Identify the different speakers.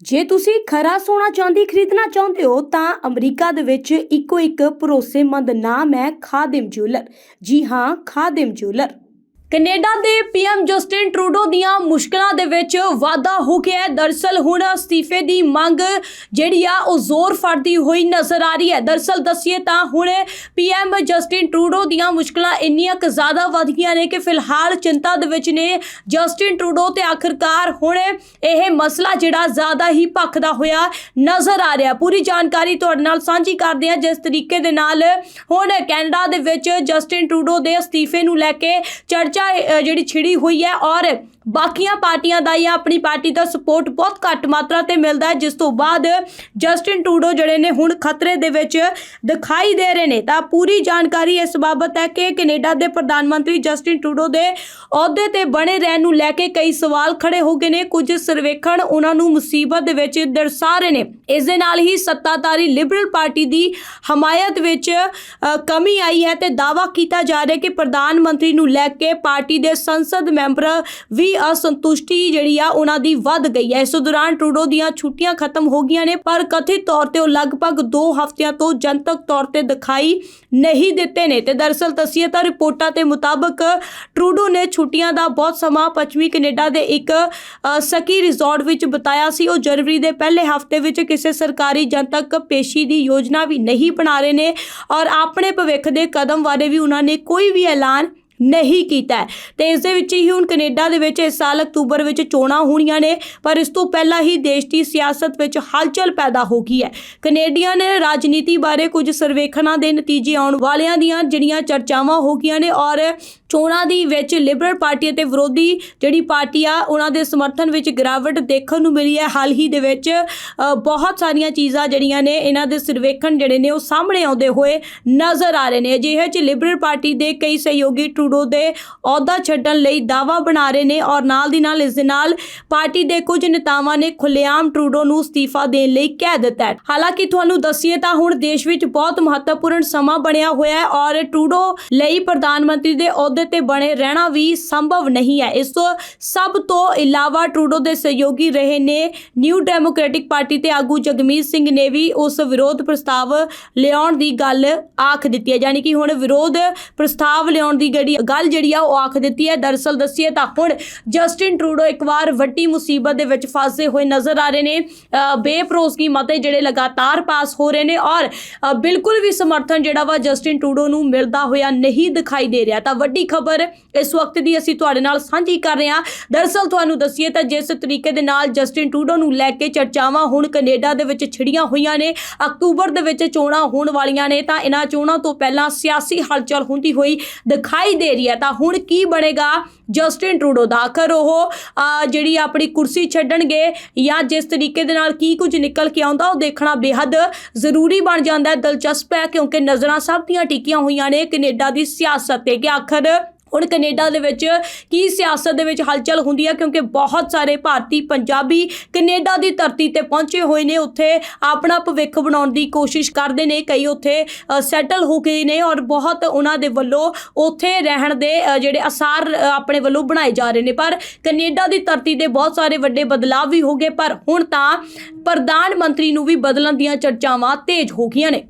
Speaker 1: ਜੇ ਤੁਸੀਂ ਖਰਾ ਸੋਨਾ ਚਾਂਦੀ ਖਰੀਦਣਾ ਚਾਹੁੰਦੇ ਹੋ, ਤਾਂ ਅਮਰੀਕਾ ਦੇ ਵਿੱਚ ਇੱਕੋ ਇੱਕ ਭਰੋਸੇਮੰਦ ਨਾਮ ਹੈ ਖਾਦਿਮ ਜਿਊਲਰ ਜੀ ਹਾਂ, ਖਾਦਿਮ ਜਿਊਲਰ ਕੈਨੇਡਾ ਦੇ ਪੀਐਮ ਜਸਟਿਨ ਟਰੂਡੋ ਦੀਆਂ ਮੁਸ਼ਕਲਾਂ ਦੇ ਵਿੱਚ ਵਾਧਾ ਹੋ ਗਿਆ ਹੈ। ਦਰਸਲ ਹੁਣ ਅਸਤੀਫੇ ਦੀ ਮੰਗ ਜਿਹੜੀ ਆ, ਉਹ ਜ਼ੋਰ ਫੜਦੀ ਹੋਈ ਨਜ਼ਰ ਆ ਰਹੀ ਹੈ। ਦਰਸਲ ਦੱਸੀਏ ਤਾਂ ਹੁਣ ਪੀਐਮ ਜਸਟਿਨ ਟਰੂਡੋ ਦੀਆਂ ਮੁਸ਼ਕਲਾਂ ਇੰਨੀਆਂ ਕੁ ਜ਼ਿਆਦਾ ਵਧ ਗਈਆਂ ਨੇ ਕਿ ਫਿਲਹਾਲ ਚਿੰਤਾ ਦੇ ਵਿੱਚ ਨੇ। ਜਸਟਿਨ ਟਰੂਡੋ ਤੇ ਆਖਰਕਾਰ ਹੁਣ ਇਹ ਮਸਲਾ ਜਿਹੜਾ ਜ਼ਿਆਦਾ ਹੀ ਭਖਦਾ ਹੋਇਆ ਨਜ਼ਰ ਆ ਰਿਹਾ। ਪੂਰੀ ਜਾਣਕਾਰੀ ਤੁਹਾਡੇ ਨਾਲ ਸਾਂਝੀ ਕਰਦੇ ਹਾਂ। ਜਿਸ ਤਰੀਕੇ ਦੇ ਨਾਲ ਹੁਣ ਕੈਨੇਡਾ ਦੇ ਵਿੱਚ ਜਸਟਿਨ ਟਰੂਡੋ ਦੇ ਅਸਤੀਫੇ ਨੂੰ ਲੈ ਕੇ ਚਰਚਾ ਅ, ਜਿਹੜੀ ਛਿੜੀ ਹੋਈ ਹੈ ਔਰ ਬਾਕੀਆਂ ਪਾਰਟੀਆਂ ਦਾ ਜਾਂ ਆਪਣੀ ਪਾਰਟੀ ਦਾ ਸਪੋਰਟ ਬਹੁਤ ਘੱਟ ਮਾਤਰਾ ਤੇ ਮਿਲਦਾ ਹੈ, ਜਿਸ ਤੋਂ ਬਾਅਦ ਜਸਟਿਨ ਟੂਡੋ ਜਿਹੜੇ ਨੇ ਹੁਣ ਖਤਰੇ ਦੇ ਵਿੱਚ ਦਿਖਾਈ ਦੇ ਰਹੇ ਨੇ। ਤਾਂ ਪੂਰੀ ਜਾਣਕਾਰੀ ਇਸ ਬਾਬਤ ਹੈ ਕਿ ਕੈਨੇਡਾ ਦੇ ਪ੍ਰਧਾਨ ਮੰਤਰੀ ਜਸਟਿਨ ਟੂਡੋ ਦੇ ਅਹੁਦੇ ਤੇ ਬਣੇ ਰਹਿਣ ਨੂੰ ਲੈ ਕੇ ਕਈ ਸਵਾਲ ਖੜੇ ਹੋ ਗਏ ਨੇ। ਕੁਝ ਸਰਵੇਖਣ ਉਹਨਾਂ ਨੂੰ ਮੁਸੀਬਤ ਦੇ ਵਿੱਚ ਦਰਸਾ ਰਹੇ ਨੇ। ਇਸ ਦੇ ਨਾਲ ਹੀ ਸੱਤਾਧਾਰੀ ਲਿਬਰਲ ਪਾਰਟੀ ਦੀ ਹਮਾਇਤ ਵਿੱਚ ਕਮੀ ਆਈ ਹੈ ਤੇ ਦਾਵਾ ਕੀਤਾ ਜਾ ਰਿਹਾ ਕਿ ਪ੍ਰਧਾਨ ਮੰਤਰੀ ਨੂੰ ਲੈ ਕੇ ਪਾਰਟੀ ਦੇ ਸੰਸਦ ਮੈਂਬਰ ਵੀ ਅਸੰਤੁਸ਼ਟੀ ਜਿਹੜੀ ਆ ਉਹਨਾਂ ਦੀ ਵੱਧ ਗਈ ਹੈ। ਇਸ ਦੌਰਾਨ ਟਰੂਡੋ ਦੀਆਂ ਛੁੱਟੀਆਂ ਖਤਮ ਹੋ ਗਈਆਂ ਨੇ, ਪਰ ਕਥਿਤ ਤੌਰ ਤੇ ਉਹ ਲਗਭਗ 2 ਹਫ਼ਤਿਆਂ ਤੋਂ ਜਨਤਕ ਤੌਰ ਤੇ ਦਿਖਾਈ ਨਹੀਂ ਦਿੱਤੇ ਨੇ। ਤੇ ਦਰਅਸਲ ਤਸੀਏ ਰਿਪੋਰਟਾਂ ਦੇ ਮੁਤਾਬਕ ਟਰੂਡੋ ਨੇ ਛੁੱਟੀਆਂ ਦਾ ਬਹੁਤ ਸਮਾਂ ਪੱਛਮੀ ਕੈਨੇਡਾ ਦੇ ਇੱਕ ਸਕੀ ਰਿਜ਼ੋਰਟ ਵਿੱਚ ਬਿਤਾਇਆ ਸੀ। ਉਹ ਜਨਵਰੀ ਦੇ ਪਹਿਲੇ ਹਫ਼ਤੇ ਵਿੱਚ ਕਿਸੇ ਸਰਕਾਰੀ ਜਨਤਕ ਪੇਸ਼ੀ ਦੀ ਯੋਜਨਾ ਵੀ ਨਹੀਂ ਬਣਾ ਰਹੇ ਨੇ ਔਰ ਆਪਣੇ ਭਵਿੱਖ ਦੇ ਕਦਮ ਬਾਰੇ ਵੀ ਉਹਨਾਂ ਨੇ ਕੋਈ ਵੀ ਐਲਾਨ ਨਹੀਂ ਕੀਤਾ ਹੈ। ਤੇ ਇਸ ਦੇ ਵਿੱਚ ਹੀ ਹੁਣ ਕੈਨੇਡਾ ਦੇ ਵਿੱਚ ਇਸ ਸਾਲ ਅਕਤੂਬਰ ਵਿੱਚ ਚੋਣਾਂ ਹੋਣੀਆਂ ਨੇ, ਪਰ ਇਸ ਤੋਂ ਪਹਿਲਾਂ ਹੀ ਦੇਸ਼ ਦੀ ਸਿਆਸਤ ਵਿੱਚ ਹਲਚਲ ਪੈਦਾ ਹੋ ਗਈ ਹੈ। ਕੈਨੇਡੀਅਨ ਰਾਜਨੀਤੀ ਬਾਰੇ ਕੁਝ ਸਰਵੇਖਣਾਂ ਦੇ ਨਤੀਜੇ ਆਉਣ ਵਾਲਿਆਂ ਦੀਆਂ ਜਿਹੜੀਆਂ ਚਰਚਾਵਾਂ ਹੋ ਗਈਆਂ ਨੇ ਔਰ ਚੋਣਾਂ ਦੀ ਵਿੱਚ ਲਿਬਰਲ ਪਾਰਟੀ ਅਤੇ ਵਿਰੋਧੀ ਜਿਹੜੀ ਪਾਰਟੀ ਆ, ਉਹਨਾਂ ਦੇ ਸਮਰਥਨ ਵਿੱਚ ਗਿਰਾਵਟ ਦੇਖਣ ਨੂੰ ਮਿਲੀ ਹੈ। ਹਾਲ ਹੀ ਦੇ ਵਿੱਚ ਬਹੁਤ ਸਾਰੀਆਂ ਚੀਜ਼ਾਂ ਜਿਹੜੀਆਂ ਨੇ, ਇਹਨਾਂ ਦੇ ਸਰਵੇਖਣ ਜਿਹੜੇ ਨੇ, ਉਹ ਸਾਹਮਣੇ ਆਉਂਦੇ ਹੋਏ ਨਜ਼ਰ ਆ ਰਹੇ ਨੇ। ਅਜਿਹੇ ਚ ਲਿਬਰਲ ਪਾਰਟੀ ਦੇ ਕਈ ਸਹਿਯੋਗੀ ਟਰੂਡੋ ਦੇ ਅਹੁਦਾ ਛੱਡਣ ਲਈ ਦਾਵਾ ਬਣਾ ਰਹੇ ਨੇ ਔਰ ਨਾਲ ਦੀ ਨਾਲ ਇਸ ਦੇ ਨਾਲ ਪਾਰਟੀ ਦੇ ਕੁਝ ਨੇਤਾਵਾਂ ਨੇ ਖੁੱਲੇਆਮ ਟਰੂਡੋ ਨੂੰ ਅਸਤੀਫਾ ਦੇਣ ਲਈ ਕਹਿ ਦਿੱਤਾ ਹੈ। ਹਾਲਾਂਕਿ ਤੁਹਾਨੂੰ ਦੱਸੀਏ ਤਾਂ ਹੁਣ ਦੇਸ਼ ਵਿੱਚ ਬਹੁਤ ਮਹੱਤਵਪੂਰਨ ਸਮਾਂ ਬਣਿਆ ਹੋਇਆ ਹੈ ਔਰ ਟਰੂਡੋ ਲਈ ਪ੍ਰਧਾਨ ਮੰਤਰੀ ਦੇ ਅਹੁਦੇ ਤੇ ਬਣੇ ਰਹਿਣਾ ਵੀ ਸੰਭਵ ਨਹੀਂ ਹੈ। ਇਸ ਤੋਂ ਸਭ ਤੋਂ ਇਲਾਵਾ ਟਰੂਡੋ ਦੇ ਸਹਿਯੋਗੀ ਰਹੇ ਨੇ ਨਿਊ ਡੈਮੋਕ੍ਰੈਟਿਕ ਪਾਰਟੀ ਤੇ ਆਗੂ ਜਗਮੀਤ ਸਿੰਘ ਨੇ ਵੀ ਉਸ ਵਿਰੋਧ ਪ੍ਰਸਤਾਵ ਲਿਆਉਣ ਦੀ ਗੱਲ ਆਖ ਦਿੱਤੀ ਹੈ। ਯਾਨੀ ਕਿ ਹੁਣ ਵਿਰੋਧ ਪ੍ਰਸਤਾਵ ਲਿਆਉਣ ਦੀ ਜਿਹੜੀ ਗੱਲ ਜਿਹੜੀ ਆ ਉਹ ਆਖ ਦਿੱਤੀ ਹੈ। ਦਰਅਸਲ ਦੱਸੀਏ ਤਾਂ ਹੁਣ ਜਸਟਿਨ ਟਰੂਡੋ ਇੱਕ ਵਾਰ ਵੱਡੀ ਮੁਸੀਬਤ ਦੇ ਵਿੱਚ ਫਸੇ ਹੋਏ ਨਜ਼ਰ ਆ ਰਹੇ ਨੇ। ਅ, ਬੇਭਰੋਸਗੀ ਮਤੇ ਜਿਹੜੇ ਲਗਾਤਾਰ ਪਾਸ ਹੋ ਰਹੇ ਨੇ ਔਰ ਬਿਲਕੁਲ ਵੀ ਸਮਰਥਨ ਜਿਹੜਾ ਵਾ ਜਸਟਿਨ ਟਰੂਡੋ ਨੂੰ ਮਿਲਦਾ ਹੋਇਆ ਨਹੀਂ ਦਿਖਾਈ ਦੇ ਰਿਹਾ। ਤਾਂ ਵੱਡੀ ਖਬਰ ਇਸ ਵਕਤ ਦੀ ਅਸੀਂ ਤੁਹਾਡੇ ਨਾਲ ਸਾਂਝੀ ਕਰ ਰਹੇ ਹਾਂ। ਦਰਅਸਲ ਤੁਹਾਨੂੰ ਦੱਸੀਏ ਤਾਂ ਜਿਸ ਤਰੀਕੇ ਦੇ ਨਾਲ ਜਸਟਿਨ ਟਰੂਡੋ ਨੂੰ ਲੈ ਕੇ ਚਰਚਾਵਾਂ ਹੁਣ ਕੈਨੇਡਾ ਦੇ ਵਿੱਚ ਛਿੜੀਆਂ ਹੋਈਆਂ ਨੇ, ਅਕਤੂਬਰ ਦੇ ਵਿੱਚ ਚੋਣਾਂ ਹੋਣ ਵਾਲੀਆਂ ਨੇ, ਤਾਂ ਇਹਨਾਂ ਚੋਣਾਂ ਤੋਂ ਪਹਿਲਾਂ ਸਿਆਸੀ ਹਲਚਲ ਹੁੰਦੀ ਹੋਈ ਦਿਖਾਈ ਦੇ ਰਹੀ ਹੈ। ਤਾਂ ਹੁਣ ਕੀ ਬਣੇਗਾ? ਜਸਟਿਨ ਟਰੂਡੋ ਦਾ ਆਖਰ ਉਹ ਜਿਹੜੀ ਆਪਣੀ ਕੁਰਸੀ ਛੱਡਣਗੇ ਜਾਂ ਜਿਸ ਤਰੀਕੇ ਦੇ ਨਾਲ ਕੀ ਕੁਝ ਨਿਕਲ ਕੇ ਆਉਂਦਾ, ਉਹ ਦੇਖਣਾ ਬੇहद ਜ਼ਰੂਰੀ ਬਣ ਜਾਂਦਾ ਹੈ, ਦਿਲਚਸਪ ਹੈ, ਕਿਉਂਕਿ ਨਜ਼ਰਾਂ ਸਭ ਦੀਆਂ ਟਿਕੀਆਂ ਹੋਈਆਂ ਨੇ ਕੈਨੇਡਾ ਦੀ ਸਿਆਸਤ ਤੇ। ਕਿ ਆਖਰ ਹੁਣ ਕੈਨੇਡਾ ਦੇ ਵਿੱਚ ਕੀ ਸਿਆਸਤ ਦੇ ਵਿੱਚ ਹਲਚਲ ਹੁੰਦੀ ਹੈ ਕਿਉਂਕਿ ਬਹੁਤ ਸਾਰੇ ਭਾਰਤੀ ਪੰਜਾਬੀ ਕੈਨੇਡਾ ਦੀ ਧਰਤੀ ਤੇ ਪਹੁੰਚੇ ਹੋਏ ਨੇ, ਉੱਥੇ ਆਪਣਾ ਭਵਿੱਖ ਬਣਾਉਣ ਦੀ ਕੋਸ਼ਿਸ਼ ਕਰਦੇ ਨੇ। ਕਈ ਉੱਥੇ ਸੈਟਲ ਹੋ ਗਏ ਨੇ ਔਰ ਬਹੁਤ ਉਹਨਾਂ ਦੇ ਵੱਲੋਂ ਉੱਥੇ ਰਹਿਣ ਦੇ ਜਿਹੜੇ ਅਸਾਰ ਆਪਣੇ ਵੱਲੋਂ ਬਣਾਏ ਜਾ ਰਹੇ ਨੇ। ਪਰ ਕੈਨੇਡਾ ਦੀ ਧਰਤੀ ਤੇ ਬਹੁਤ ਸਾਰੇ ਵੱਡੇ ਬਦਲਾਅ ਵੀ ਹੋ ਗਏ, ਪਰ ਹੁਣ ਤਾਂ ਪ੍ਰਧਾਨ ਮੰਤਰੀ ਨੂੰ ਵੀ ਬਦਲਣ ਦੀਆਂ ਚਰਚਾਵਾਂ ਤੇਜ਼ ਹੋ ਗਈਆਂ ਨੇ।